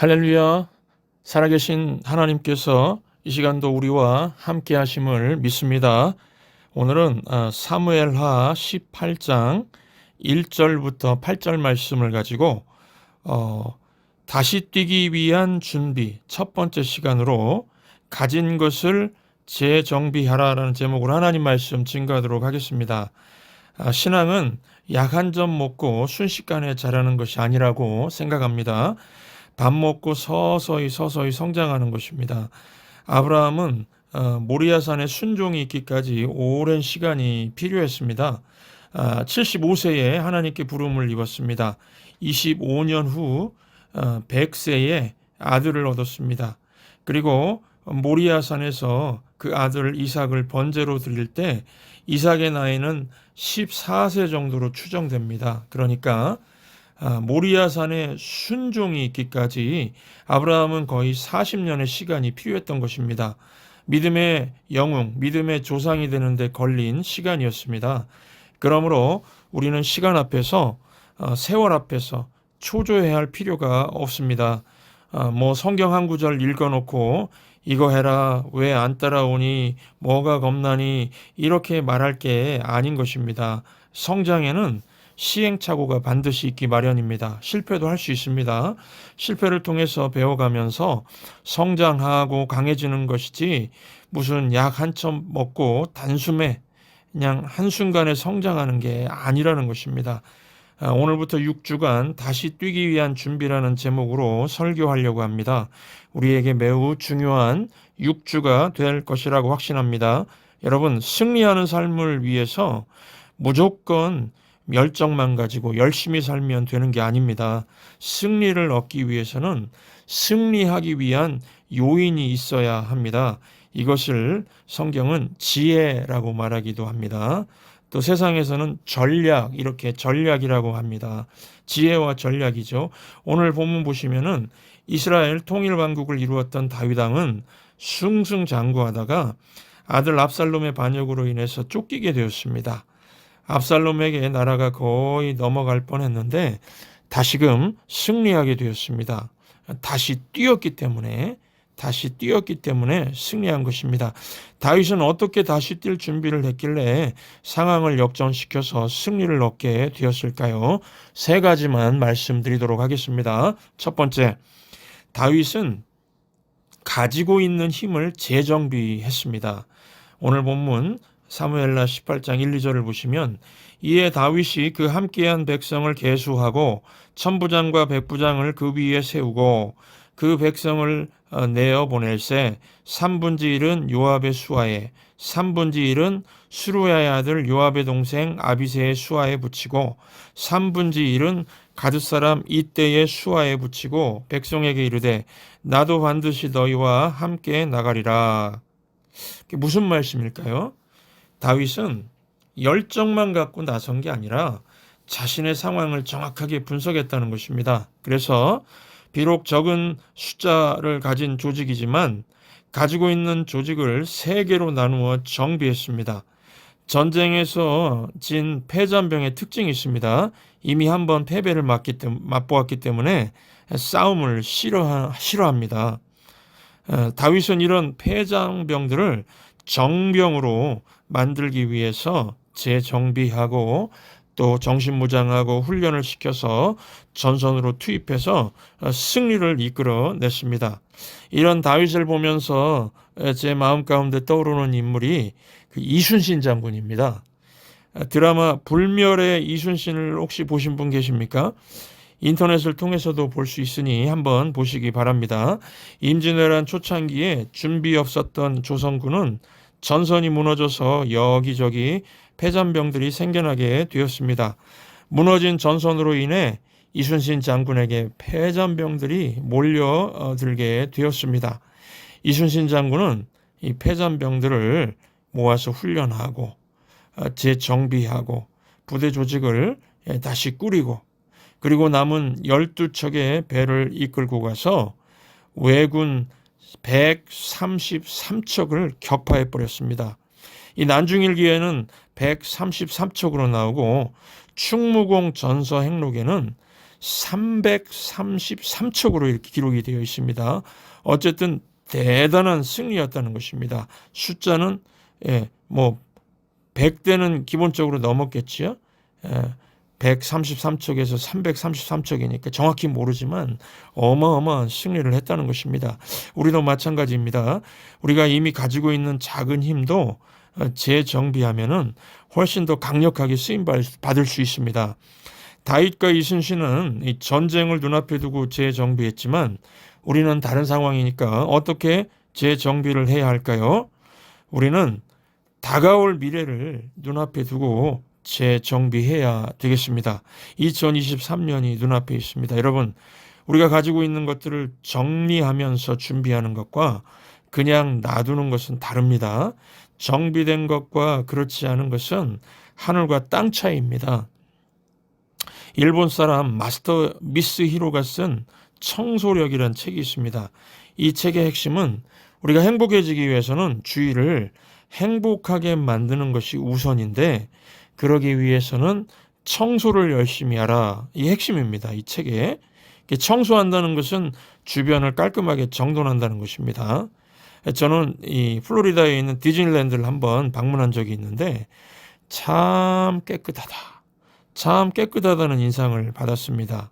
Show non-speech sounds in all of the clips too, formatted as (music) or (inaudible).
할렐루야. 살아계신 하나님께서 이 시간도 우리와 함께 하심을 믿습니다. 오늘은 아, 사무엘하 18장 1절부터 8절 말씀을 가지고 어, 다시 뛰기 위한 준비 첫 번째 시간으로 가진 것을 재정비하라라는 제목으로 하나님 말씀 증거하도록 하겠습니다. 아, 신앙은 약 한 점 먹고 순식간에 자라는 것이 아니라고 생각합니다. 밥 먹고 서서히 서서히 성장하는 것입니다. 아브라함은 어, 모리아산에 순종이 있기까지 오랜 시간이 필요했습니다. 아, 75세에 하나님께 부름을 입었습니다. 25년 후 어, 100세에 아들을 얻었습니다. 그리고 모리아산에서 그 아들 이삭을 번제로 드릴 때 이삭의 나이는 14세 정도로 추정됩니다. 그러니까 아, 모리아산에 순종이 있기까지 아브라함은 거의 40년의 시간이 필요했던 것입니다. 믿음의 영웅, 믿음의 조상이 되는데 걸린 시간이었습니다. 그러므로 우리는 시간 앞에서 어, 세월 앞에서 초조해야 할 필요가 없습니다. 어, 뭐 성경 한 구절 읽어놓고 이거 해라 왜 안 따라오니 뭐가 겁나니 이렇게 말할 게 아닌 것입니다. 성장에는 시행착오가 반드시 있기 마련입니다. 실패도 할 수 있습니다. 실패를 통해서 배워가면서 성장하고 강해지는 것이지 무슨 약 한점 먹고 단숨에 그냥 한순간에 성장하는 게 아니라는 것입니다. 아, 오늘부터 6주간 다시 뛰기 위한 준비라는 제목으로 설교하려고 합니다. 우리에게 매우 중요한 6주가 될 것이라고 확신합니다. 여러분, 승리하는 삶을 위해서 무조건 열정만 가지고 열심히 살면 되는 게 아닙니다. 승리를 얻기 위해서는 승리하기 위한 요인이 있어야 합니다. 이것을 성경은 지혜라고 말하기도 합니다. 또 세상에서는 전략, 이렇게 전략이라고 합니다. 지혜와 전략이죠. 오늘 본문 보시면은 이스라엘 통일 왕국을 이루었던 다윗 왕은 승승장구하다가 아들 압살롬의 반역으로 인해서 쫓기게 되었습니다. 압살롬에게 나라가 거의 넘어갈 뻔했는데 다시금 승리하게 되었습니다. 다시 뛰었기 때문에 다시 뛰었기 때문에 승리한 것입니다. 다윗은 어떻게 다시 뛸 준비를 했길래 상황을 역전시켜서 승리를 얻게 되었을까요? 세 가지만 말씀드리도록 하겠습니다. 첫 번째, 다윗은 가지고 있는 힘을 재정비했습니다. 오늘 본문 사무엘라 18장 1, 2절을 보시면 이에 다윗이 그 함께한 백성을 계수하고 천부장과 백부장을 그 위에 세우고 그 백성을 어, 내어 보낼새 3분지 1은 요압의 수하에 3분지 1은 수루야의 아들 요압의 동생 아비세의 수하에 붙이고 3분지 1은 가드 사람 이때의 수하에 붙이고 백성에게 이르되 나도 반드시 너희와 함께 나가리라. 무슨 말씀일까요? 다윗은 열정만 갖고 나선 게 아니라 자신의 상황을 정확하게 분석했다는 것입니다. 그래서 비록 적은 숫자를 가진 조직이지만 가지고 있는 조직을 세 개로 나누어 정비했습니다. 전쟁에서 진 패잔병의 특징이 있습니다. 이미 한번 패배를 맞기 때문에, 맛보았기 때문에 싸움을 싫어, 싫어합니다. 어, 다윗은 이런 패장병들을 정병으로 만들기 위해서 재정비하고 또 정신무장하고 훈련을 시켜서 전선으로 투입해서 승리를 이끌어 냈습니다. 이런 다윗을 보면서 제 마음 가운데 떠오르는 인물이 그 이순신 장군입니다. 드라마 불멸의 이순신을 혹시 보신 분 계십니까? 인터넷을 통해서도 볼 수 있으니 한번 보시기 바랍니다. 임진왜란 초창기에 준비 없었던 조선군은 전선이 무너져서 여기저기 패잔병들이 생겨나게 되었습니다. 무너진 전선으로 인해 이순신 장군에게 패잔병들이 몰려들게 되었습니다. 이순신 장군은 이 패잔병들을 모아서 훈련하고 어, 재정비하고 부대 조직을 다시 꾸리고 그리고 남은 12척의 배를 이끌고 가서 왜군 133척을 격파해 버렸습니다. 이 난중일기에는 133척으로 나오고 충무공 전서 행록에는 333척으로 이렇게 기록이 되어 있습니다. 어쨌든 대단한 승리였다는 것입니다. 숫자는 예, 뭐 100대는 기본적으로 넘었겠지요. 예, 133척에서 333척이니까 정확히 모르지만 어마어마한 승리를 했다는 것입니다. 우리도 마찬가지입니다. 우리가 이미 가지고 있는 작은 힘도 재정비하면은 훨씬 더 강력하게 쓰임 받을 수 있습니다. 다윗과 이순신은 이 전쟁을 눈앞에 두고 재정비했지만 우리는 다른 상황이니까 어떻게 재정비를 해야 할까요? 우리는 다가올 미래를 눈앞에 두고 재정비해야 되겠습니다. 2023년이 눈앞에 있습니다. 여러분, 우리가 가지고 있는 것들을 정리하면서 준비하는 것과 그냥 놔두는 것은 다릅니다. 정비된 것과 그렇지 않은 것은 하늘과 땅 차이입니다. 일본 사람 마스터 미스 히로가 쓴 청소력이라는 책이 있습니다. 이 책의 핵심은 우리가 행복해지기 위해서는 주위를 행복하게 만드는 것이 우선인데 그러기 위해서는 청소를 열심히 하라. 이 핵심입니다. 이 책에. 청소한다는 것은 주변을 깔끔하게 정돈한다는 것입니다. 저는 이 플로리다에 있는 디즈니랜드를 한번 방문한 적이 있는데 참 깨끗하다. 참 깨끗하다는 인상을 받았습니다.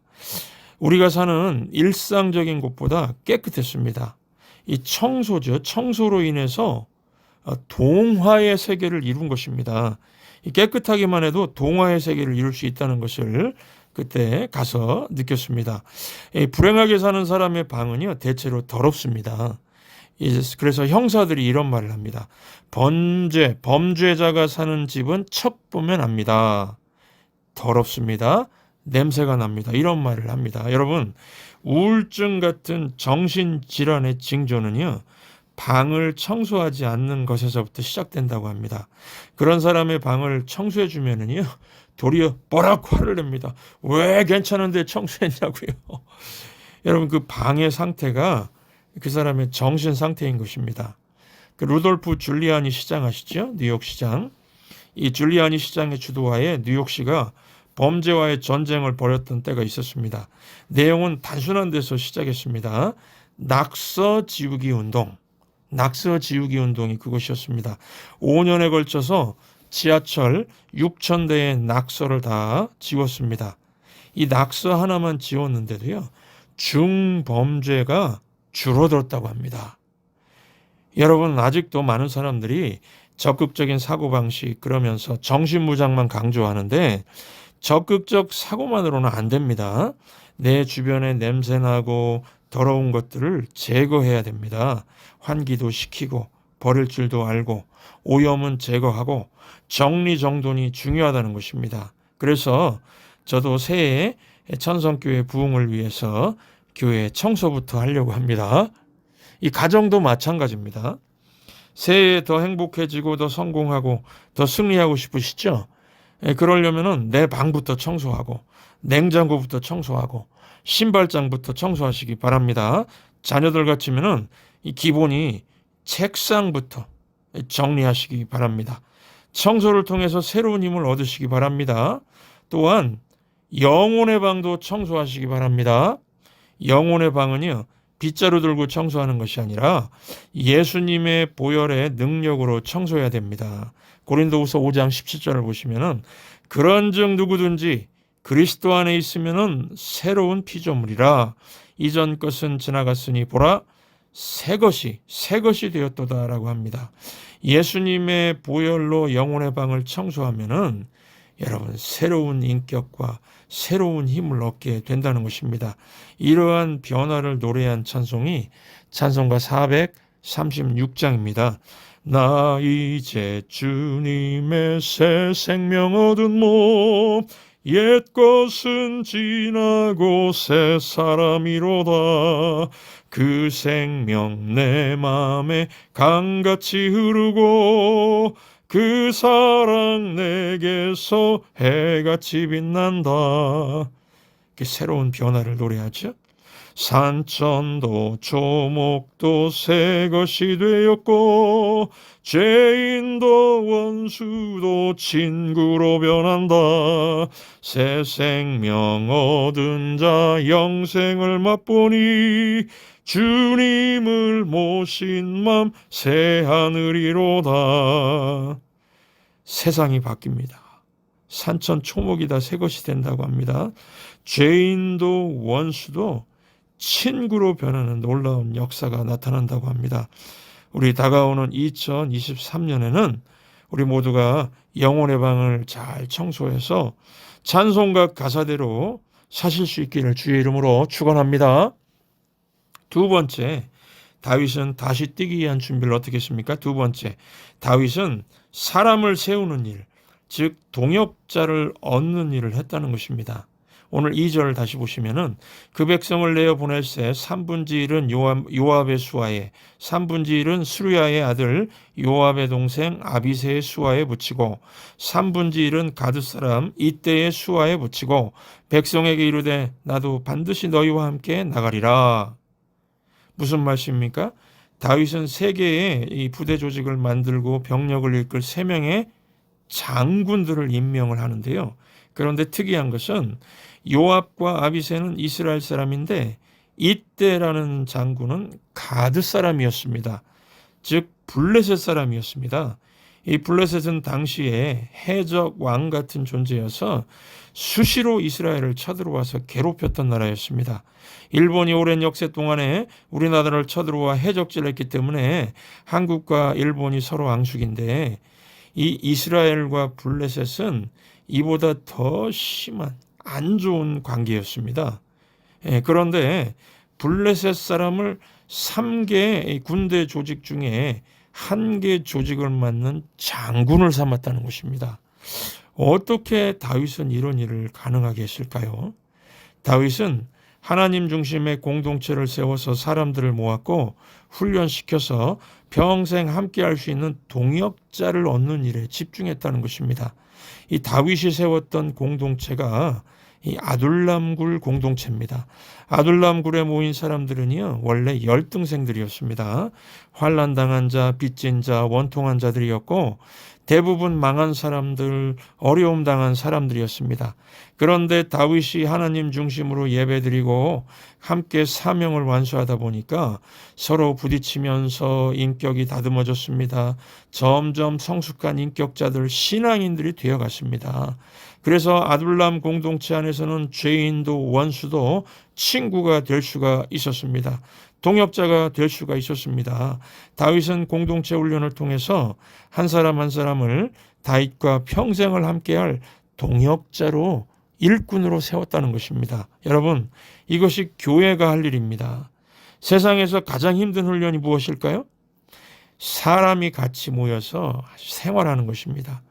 우리가 사는 일상적인 곳보다 깨끗했습니다. 이 청소죠. 청소로 인해서 동화의 세계를 이룬 것입니다. 깨끗하기만 해도 동화의 세계를 이룰 수 있다는 것을 그때 가서 느꼈습니다. 불행하게 사는 사람의 방은요, 대체로 더럽습니다. 그래서 형사들이 이런 말을 합니다. 범죄, 범죄자가 사는 집은 첫 보면 압니다. 더럽습니다. 냄새가 납니다. 이런 말을 합니다. 여러분, 우울증 같은 정신질환의 징조는요, 방을 청소하지 않는 것에서부터 시작된다고 합니다. 그런 사람의 방을 청소해 주면은요, 도리어 뭐라고 화를 냅니다. 왜 괜찮은데 청소했냐고요. (laughs) 여러분, 그 방의 상태가 그 사람의 정신 상태인 것입니다. 그 루돌프 줄리아니 시장 아시죠? 뉴욕 시장. 이 줄리아니 시장의 주도하에 뉴욕시가 범죄와의 전쟁을 벌였던 때가 있었습니다. 내용은 단순한 데서 시작했습니다. 낙서 지우기 운동. 낙서 지우기 운동이 그것이었습니다. 5년에 걸쳐서 지하철 6천 대의 낙서를 다 지웠습니다. 이 낙서 하나만 지웠는데도요. 중범죄가 줄어들었다고 합니다. 여러분 아직도 많은 사람들이 적극적인 사고방식 그러면서 정신무장만 강조하는데 적극적 사고만으로는 안 됩니다. 내 주변에 냄새나고 더러운 것들을 제거해야 됩니다. 환기도 시키고 버릴 줄도 알고 오염은 제거하고 정리정돈이 중요하다는 것입니다. 그래서 저도 새해 천성교회 부흥을 위해서 교회 청소부터 하려고 합니다. 이 가정도 마찬가지입니다. 새해에 더 행복해지고 더 성공하고 더 승리하고 싶으시죠? 예, 그러려면은 내 방부터 청소하고 냉장고부터 청소하고 신발장부터 청소하시기 바랍니다. 자녀들 같으면은 이 기본이 책상부터 정리하시기 바랍니다. 청소를 통해서 새로운 힘을 얻으시기 바랍니다. 또한 영혼의 방도 청소하시기 바랍니다. 영혼의 방은요, 빗자루 들고 청소하는 것이 아니라 예수님의 보혈의 능력으로 청소해야 됩니다. 고린도후서 5장 17절을 보시면은 그런즉 누구든지 그리스도 안에 있으면은 새로운 피조물이라 이전 것은 지나갔으니 보라 새 것이 새 것이 되었도다라고 합니다. 예수님의 보혈로 영혼의 방을 청소하면은 여러분 새로운 인격과 새로운 힘을 얻게 된다는 것입니다. 이러한 변화를 노래한 찬송이 찬송가 436장입니다. 나 이제 주님의 새 생명 얻은 몸, 옛 것은 지나고 새 사람이로다. 그 생명 내 맘에 강같이 흐르고 그 사랑 내게서 해같이 빛난다. 그 새로운 변화를 노래하죠. 산천도 조목도 새 것이 되었고 죄인도 원수도 친구로 변한다. 새 생명 얻은 자 영생을 맛보니 주님을 모신 맘 새 하늘이로다. 세상이 바뀝니다. 산천 초목이 다 새 것이 된다고 합니다. 죄인도 원수도 친구로 변하는 놀라운 역사가 나타난다고 합니다. 우리 다가오는 2023년에는 우리 모두가 영혼의 방을 잘 청소해서 찬송가 가사대로 사실 수 있기를 주의 이름으로 축원합니다. 두 번째, 다윗은 다시 뛰기 위한 준비를 어떻게 했습니까? 두 번째, 다윗은 사람을 세우는 일, 즉 동역자를 얻는 일을 했다는 것입니다. 오늘 2절을 다시 보시면은 그 백성을 내어 보낼새 3분지 1은 요압, 요압의 수하에 3분지 1은 수르야의 아들 요압의 동생 아비세의 수하에 붙이고 3분지 1은 가드 사람 이때의 수하에 붙이고 백성에게 이르되 나도 반드시 너희와 함께 나가리라. 무슨 말씀입니까? 다윗은 세 개의 이 부대 조직을 만들고 병력을 이끌 세 명의 장군들을 임명을 하는데요. 그런데 특이한 것은 요압과 아비세는 이스라엘 사람인데 이때라는 장군은 가드 사람이었습니다. 즉 블레셋 사람이었습니다. 이 블레셋은 당시에 해적 왕 같은 존재여서 수시로 이스라엘을 쳐들어와서 괴롭혔던 나라였습니다. 일본이 오랜 역사 동안에 우리나라를 쳐들어와 해적질했기 때문에 한국과 일본이 서로 앙숙인데 이 이스라엘과 블레셋은 이보다 더 심한 안 좋은 관계였습니다. 예, 그런데 블레셋 사람을 3개 군대 조직 중에 한 개 조직을 맡는 장군을 삼았다는 것입니다. 어떻게 다윗은 이런 일을 가능하게 했을까요? 다윗은 하나님 중심의 공동체를 세워서 사람들을 모았고 훈련시켜서 평생 함께 할 수 있는 동역자를 얻는 일에 집중했다는 것입니다. 이 다윗이 세웠던 공동체가 이 아둘람굴 공동체입니다. 아둘람굴에 모인 사람들은요 원래 열등생들이었습니다. 환란당한 자, 빚진 자, 원통한 자들이었고 대부분 망한 사람들, 어려움 당한 사람들이었습니다. 그런데 다윗이 하나님 중심으로 예배드리고 함께 사명을 완수하다 보니까 서로 부딪히면서 인격이 다듬어졌습니다. 점점 성숙한 인격자들, 신앙인들이 되어갔습니다. 그래서 아둘람 공동체 안에서는 죄인도 원수도 친구가 될 수가 있었습니다. 동역자가 될 수가 있었습니다. 다윗은 공동체 훈련을 통해서 한 사람 한 사람을 다윗과 평생을 함께할 동역자로 일꾼으로 세웠다는 것입니다. 여러분, 이것이 교회가 할 일입니다. 세상에서 가장 힘든 훈련이 무엇일까요? 사람이 같이 모여서 생활하는 것입니다.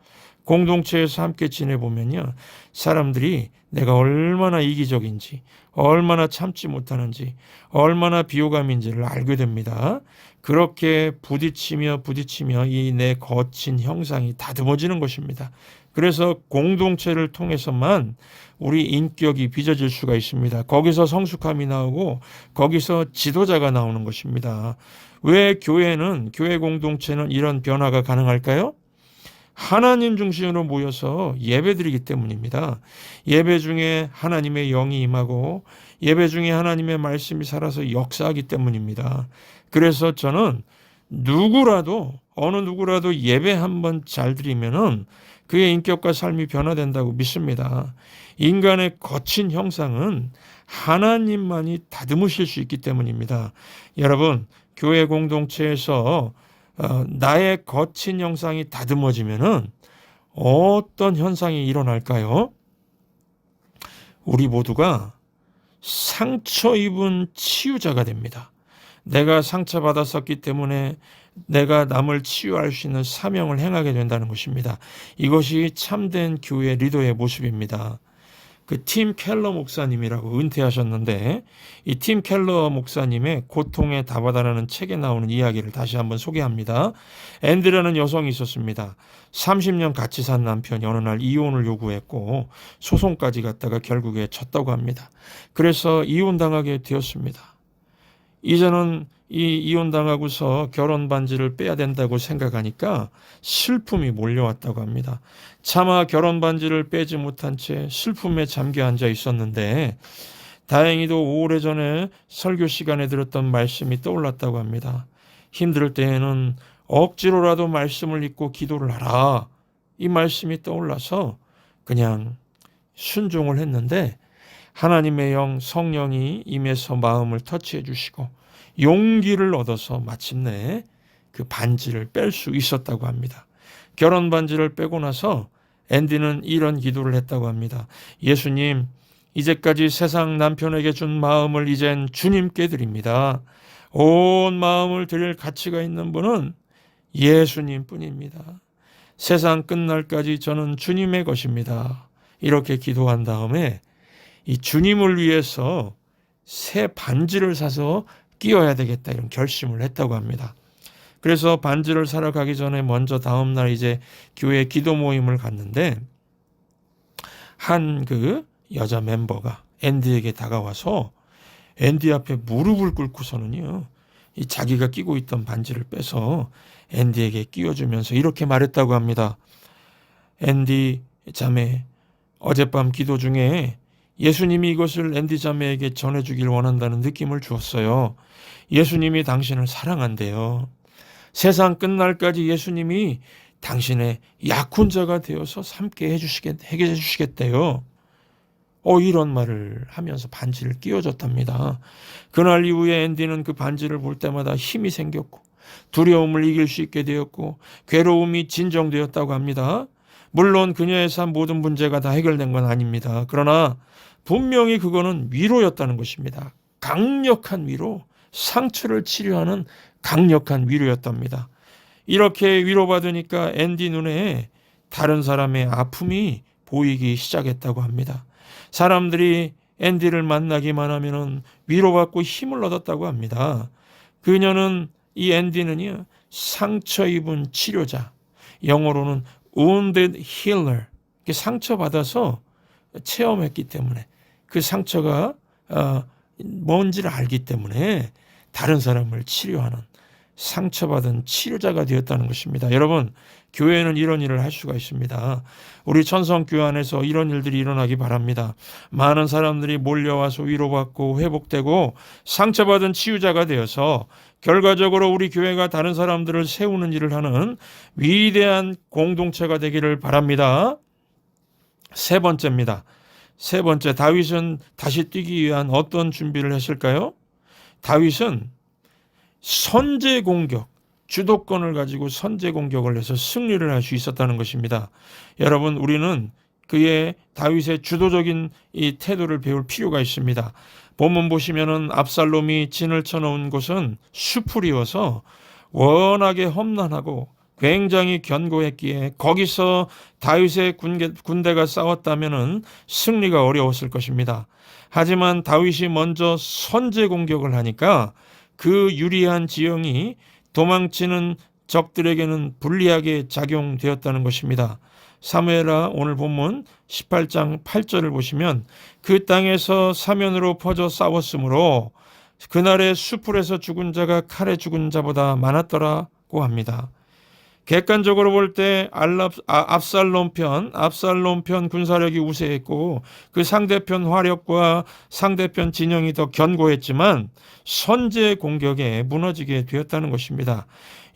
공동체에서 함께 지내보면요. 사람들이 내가 얼마나 이기적인지, 얼마나 참지 못하는지, 얼마나 비호감인지를 알게 됩니다. 그렇게 부딪히며 부딪히며 이 내 거친 형상이 다듬어지는 것입니다. 그래서 공동체를 통해서만 우리 인격이 빚어질 수가 있습니다. 거기서 성숙함이 나오고 거기서 지도자가 나오는 것입니다. 왜 교회는, 교회 공동체는 이런 변화가 가능할까요? 하나님 중심으로 모여서 예배드리기 때문입니다. 예배 중에 하나님의 영이 임하고 예배 중에 하나님의 말씀이 살아서 역사하기 때문입니다. 그래서 저는 누구라도 어느 누구라도 예배 한번 잘 드리면은 그의 인격과 삶이 변화된다고 믿습니다. 인간의 거친 형상은 하나님만이 다듬으실 수 있기 때문입니다. 여러분, 교회 공동체에서 어, 나의 거친 형상이 다듬어지면은 어떤 현상이 일어날까요? 우리 모두가 상처 입은 치유자가 됩니다. 내가 상처받았었기 때문에 내가 남을 치유할 수 있는 사명을 행하게 된다는 것입니다. 이것이 참된 교회 리더의 모습입니다. 그 팀 켈러 목사님이라고 은퇴하셨는데 이 팀 켈러 목사님의 고통의 답하다라는 책에 나오는 이야기를 다시 한번 소개합니다. 앤드라는 여성이 있었습니다. 30년 같이 산 남편이 어느 날 이혼을 요구했고 소송까지 갔다가 결국에 졌다고 합니다. 그래서 이혼당하게 되었습니다. 이제는 이 이혼당하고서 결혼 반지를 빼야 된다고 생각하니까 슬픔이 몰려왔다고 합니다. 차마 결혼 반지를 빼지 못한 채 슬픔에 잠겨 앉아 있었는데 다행히도 오래전에 설교 시간에 들었던 말씀이 떠올랐다고 합니다. 힘들 때에는 억지로라도 말씀을 읽고 기도를 하라. 이 말씀이 떠올라서 그냥 순종을 했는데 하나님의 영 성령이 임해서 마음을 터치해 주시고 용기를 얻어서 마침내 그 반지를 뺄 수 있었다고 합니다. 결혼 반지를 빼고 나서 앤디는 이런 기도를 했다고 합니다. 예수님, 이제까지 세상 남편에게 준 마음을 이젠 주님께 드립니다. 온 마음을 드릴 가치가 있는 분은 예수님 뿐입니다. 세상 끝날까지 저는 주님의 것입니다. 이렇게 기도한 다음에 이 주님을 위해서 새 반지를 사서 끼워야 되겠다 이런 결심을 했다고 합니다. 그래서 반지를 사러 가기 전에 먼저 다음 날 이제 교회 기도 모임을 갔는데 한 그 여자 멤버가 앤디에게 다가와서 앤디 앞에 무릎을 꿇고서는요. 이 자기가 끼고 있던 반지를 빼서 앤디에게 끼워주면서 이렇게 말했다고 합니다. 앤디 자매 어젯밤 기도 중에 예수님이 이것을 앤디 자매에게 전해주길 원한다는 느낌을 주었어요. 예수님이 당신을 사랑한대요. 세상 끝날까지 예수님이 당신의 약혼자가 되어서 함께 해주시겠, 해결해 주시겠대요. 어, 이런 말을 하면서 반지를 끼워줬답니다. 그날 이후에 앤디는 그 반지를 볼 때마다 힘이 생겼고, 두려움을 이길 수 있게 되었고, 괴로움이 진정되었다고 합니다. 물론 그녀의 삶 모든 문제가 다 해결된 건 아닙니다. 그러나 분명히 그거는 위로였다는 것입니다. 강력한 위로, 상처를 치료하는 강력한 위로였답니다. 이렇게 위로받으니까 앤디 눈에 다른 사람의 아픔이 보이기 시작했다고 합니다. 사람들이 앤디를 만나기만 하면은 위로받고 힘을 얻었다고 합니다. 그녀는 이 앤디는요 상처 입은 치료자, 영어로는 wounded healer, 상처 받아서 체험했기 때문에 그 상처가 어, 뭔지를 알기 때문에 다른 사람을 치료하는 상처받은 치료자가 되었다는 것입니다. 여러분, 교회는 이런 일을 할 수가 있습니다. 우리 천성교회 안에서 이런 일들이 일어나기 바랍니다. 많은 사람들이 몰려와서 위로받고 회복되고 상처받은 치유자가 되어서 결과적으로 우리 교회가 다른 사람들을 세우는 일을 하는 위대한 공동체가 되기를 바랍니다. 세 번째입니다. 세 번째, 다윗은 다시 뛰기 위한 어떤 준비를 했을까요? 다윗은 선제 공격, 주도권을 가지고 선제 공격을 해서 승리를 할 수 있었다는 것입니다. 여러분, 우리는 그의 다윗의 주도적인 이 태도를 배울 필요가 있습니다. 본문 보시면은 압살롬이 진을 쳐놓은 곳은 수풀이어서 워낙에 험난하고 굉장히 견고했기에 거기서 다윗의 군대, 군대가 싸웠다면은 승리가 어려웠을 것입니다. 하지만 다윗이 먼저 선제 공격을 하니까 그 유리한 지형이 도망치는 적들에게는 불리하게 작용되었다는 것입니다. 사무엘아 오늘 본문 18장 8절을 보시면 그 땅에서 사면으로 퍼져 싸웠으므로 그날의 수풀에서 죽은 자가 칼에 죽은 자보다 많았더라고 합니다. 객관적으로 볼 때 압살롬 편, 압살롬 편 군사력이 우세했고 그 상대편 화력과 상대편 진영이 더 견고했지만 선제 공격에 무너지게 되었다는 것입니다.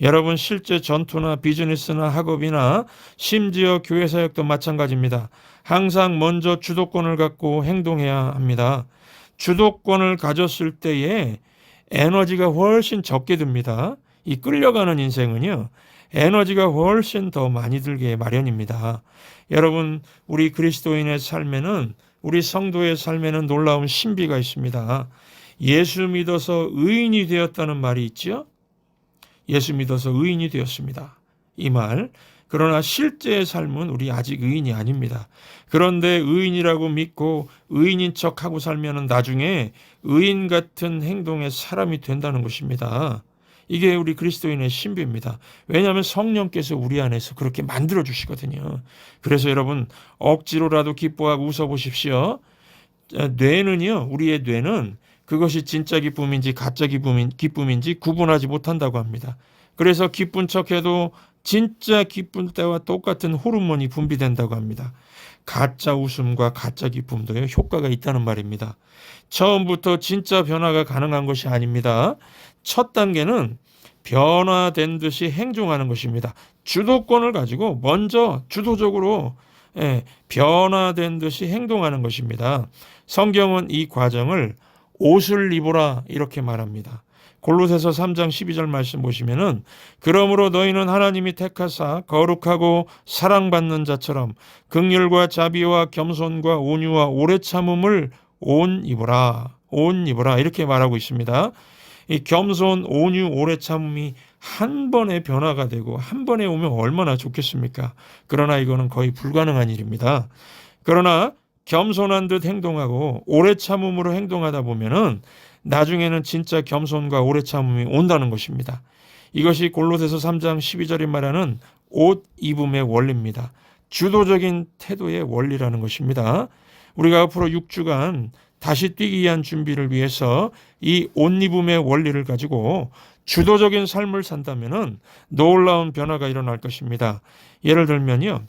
여러분 실제 전투나 비즈니스나 학업이나 심지어 교회 사역도 마찬가지입니다. 항상 먼저 주도권을 갖고 행동해야 합니다. 주도권을 가졌을 때에 에너지가 훨씬 적게 듭니다. 이 끌려가는 인생은요. 에너지가 훨씬 더 많이 들게 마련입니다. 여러분, 우리 그리스도인의 삶에는 우리 성도의 삶에는 놀라운 신비가 있습니다. 예수 믿어서 의인이 되었다는 말이 있죠. 예수 믿어서 의인이 되었습니다. 이 말, 그러나 실제의 삶은 우리 아직 의인이 아닙니다. 그런데 의인이라고 믿고 의인인 척하고 살면 나중에 의인 같은 행동의 사람이 된다는 것입니다. 이게 우리 그리스도인의 신비입니다. 왜냐하면 성령께서 우리 안에서 그렇게 만들어 주시거든요. 그래서 여러분 억지로라도 기뻐하고 웃어 보십시오. 뇌는요, 우리의 뇌는 그것이 진짜 기쁨인지 가짜 기쁨인지 구분하지 못한다고 합니다. 그래서 기쁜 척해도 진짜 기쁜 때와 똑같은 호르몬이 분비된다고 합니다. 가짜 웃음과 가짜 기쁨도 효과가 있다는 말입니다. 처음부터 진짜 변화가 가능한 것이 아닙니다. 첫 단계는 변화된 듯이 행동하는 것입니다. 주도권을 가지고 먼저 주도적으로 예, 변화된 듯이 행동하는 것입니다. 성경은 이 과정을 옷을 입어라 이렇게 말합니다. 골로새서 3장 12절 말씀 보시면은 그러므로 너희는 하나님이 택하사 거룩하고 사랑받는 자처럼 극률과 자비와 겸손과 온유와 오래 참음을 온 입어라. 온 입어라. 이렇게 말하고 있습니다. 이 겸손, 온유, 오래 참음이 한 번에 변화가 되고 한 번에 오면 얼마나 좋겠습니까? 그러나 이거는 거의 불가능한 일입니다. 그러나 겸손한 듯 행동하고 오래 참음으로 행동하다 보면은 나중에는 진짜 겸손과 오래 참음이 온다는 것입니다. 이것이 골로새서 3장 12절이 말하는 옷 입음의 원리입니다. 주도적인 태도의 원리라는 것입니다. 우리가 앞으로 6주간 다시 뛰기 위한 준비를 위해서 이 옷 입음의 원리를 가지고 주도적인 삶을 산다면은 놀라운 변화가 일어날 것입니다. 예를 들면요.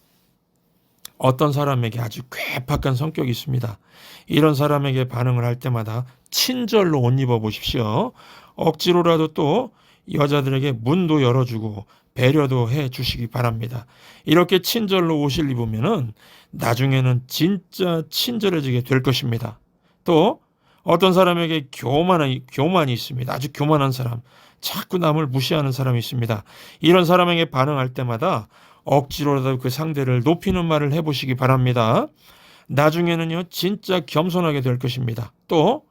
어떤 사람에게 아주 괴팍한 성격이 있습니다. 이런 사람에게 반응을 할 때마다 친절로 옷 입어 보십시오. 억지로라도 또 여자들에게 문도 열어주고 배려도 해 주시기 바랍니다. 이렇게 친절로 옷을 입으면은 나중에는 진짜 친절해지게 될 것입니다. 또 어떤 사람에게 교만이, 교만이 있습니다. 아주 교만한 사람. 자꾸 남을 무시하는 사람이 있습니다. 이런 사람에게 반응할 때마다 억지로라도 그 상대를 높이는 말을 해보시기 바랍니다. 나중에는요, 진짜 겸손하게 될 것입니다. 또,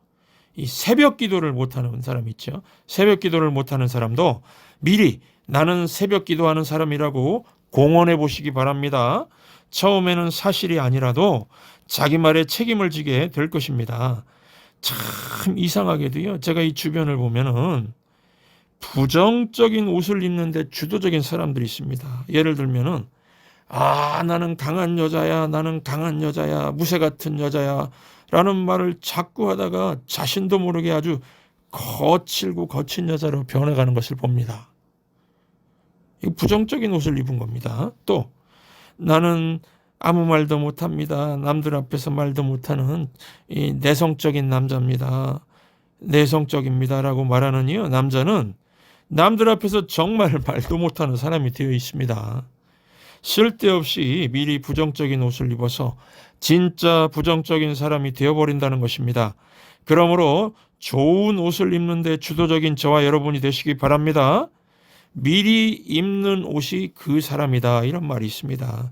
이 새벽 기도를 못하는 사람 있죠. 새벽 기도를 못하는 사람도 미리 나는 새벽 기도하는 사람이라고 공언해 보시기 바랍니다. 처음에는 사실이 아니라도 자기 말에 책임을 지게 될 것입니다. 참 이상하게도요. 제가 이 주변을 보면은 부정적인 옷을 입는데 주도적인 사람들이 있습니다. 예를 들면은 아 나는 강한 여자야 나는 강한 여자야 무쇠 같은 여자야 라는 말을 자꾸 하다가 자신도 모르게 아주 거칠고 거친 여자로 변해가는 것을 봅니다. 이 부정적인 옷을 입은 겁니다. 또 나는 아무 말도 못합니다. 남들 앞에서 말도 못하는 이 내성적인 남자입니다. 내성적입니다라고 말하는요 남자는 남들 앞에서 정말 (laughs) 말도 못하는 사람이 되어 있습니다. 쓸데없이 미리 부정적인 옷을 입어서 진짜 부정적인 사람이 되어버린다는 것입니다. 그러므로 좋은 옷을 입는데 주도적인 저와 여러분이 되시기 바랍니다. 미리 입는 옷이 그 사람이다. 이런 말이 있습니다.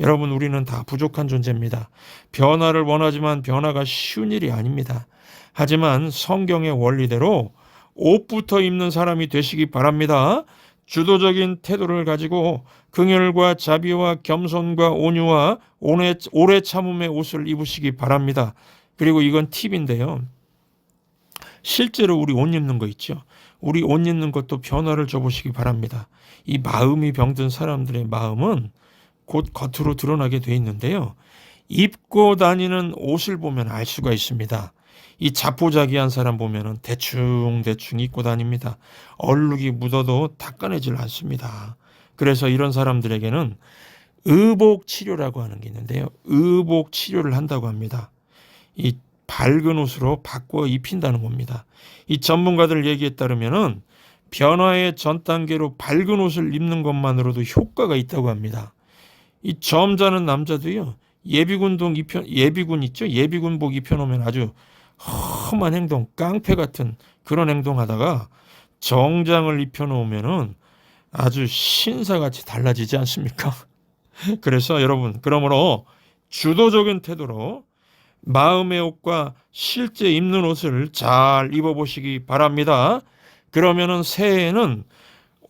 여러분, 우리는 다 부족한 존재입니다. 변화를 원하지만 변화가 쉬운 일이 아닙니다. 하지만 성경의 원리대로 옷부터 입는 사람이 되시기 바랍니다. 주도적인 태도를 가지고 긍휼과 자비와 겸손과 온유와 오래, 오래 참음의 옷을 입으시기 바랍니다. 그리고 이건 팁인데요. 실제로 우리 옷 입는 거 있죠. 우리 옷 입는 것도 변화를 줘보시기 바랍니다. 이 마음이 병든 사람들의 마음은 곧 겉으로 드러나게 돼 있는데요. 입고 다니는 옷을 보면 알 수가 있습니다. 이 자포자기한 사람 보면은 대충 대충 입고 다닙니다. 얼룩이 묻어도 닦아내질 않습니다. 그래서 이런 사람들에게는 의복 치료라고 하는 게 있는데요. 의복 치료를 한다고 합니다. 이 밝은 옷으로 바꿔 입힌다는 겁니다. 이 전문가들 얘기에 따르면은 변화의 전 단계로 밝은 옷을 입는 것만으로도 효과가 있다고 합니다. 이 점잖은 남자도요. 예비군 동 입혀 예비군 있죠? 예비군복 입혀놓으면 아주 험한 행동, 깡패 같은 그런 행동하다가 정장을 입혀놓으면은 아주 신사같이 달라지지 않습니까? (laughs) 그래서 여러분, 그러므로 주도적인 태도로 마음의 옷과 실제 입는 옷을 잘 입어보시기 바랍니다. 그러면은 새해에는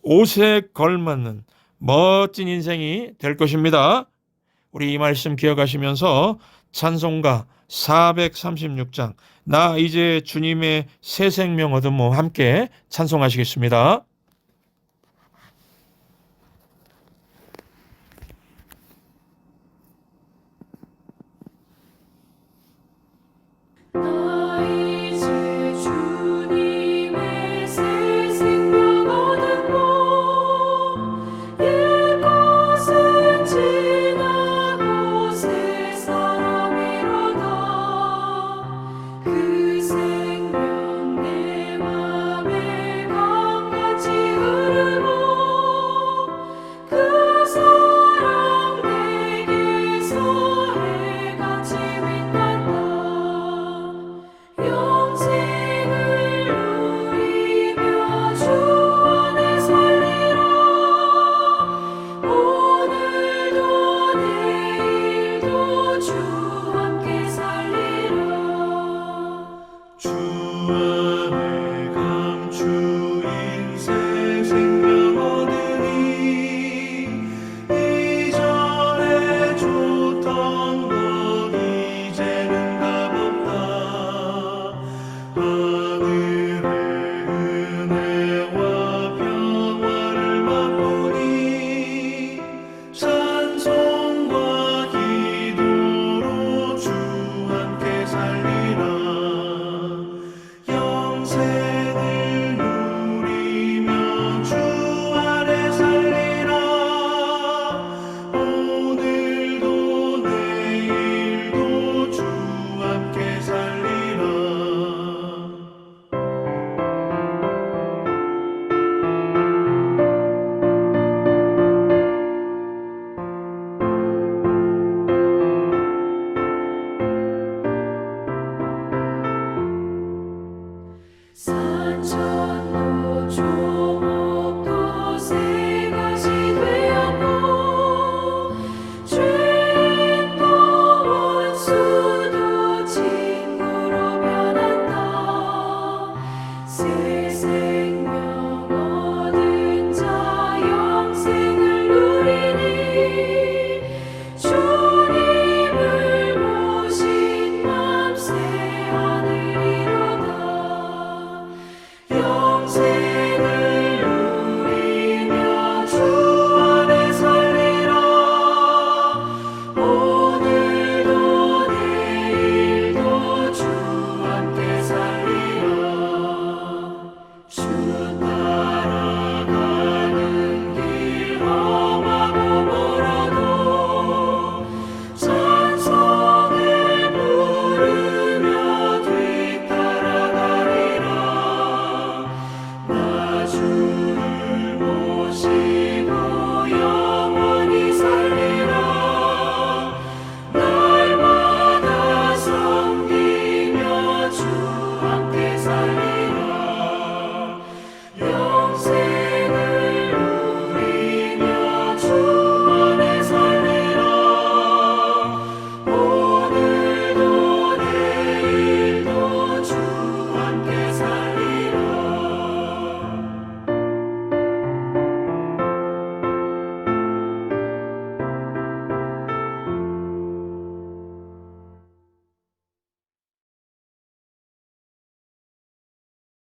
옷에 걸맞는 멋진 인생이 될 것입니다. 우리 이 말씀 기억하시면서 찬송가 436장 나 이제 주님의 새 생명 얻은 몸 뭐 함께 찬송하시겠습니다. heart.